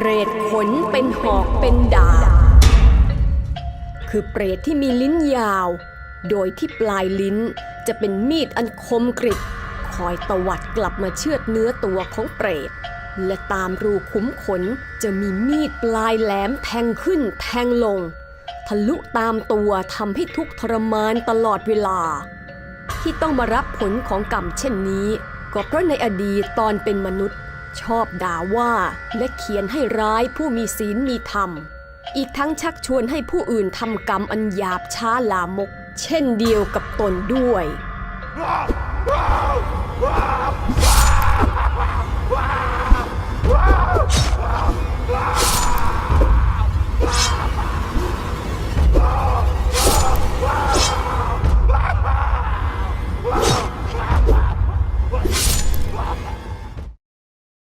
เปรตขนเป็นหอกเป็นดาบคือเปรตที่มีลิ้นยาว โดยที่ปลายลิ้นจะเป็นมีดอันคมกริบคอยตวัดกลับมาเชือดเนื้อตัวของเปรต และตามรูขุมขนจะมีมีดปลายแหลมแทงขึ้นแทงลง ทะลุตามตัวทำให้ทุกทรมานตลอดเวลา ที่ต้องมารับผลของกรรมเช่นนี้ ก็เพราะในอดีตตอนเป็นมนุษย์ ชอบด่าว่าและเขียนให้ร้ายผู้มีศีลมีธรรม อีกทั้งชักชวนให้ผู้อื่นทำกรรมอันหยาบช้าลามก เช่นเดียวกับตนด้วย Ah!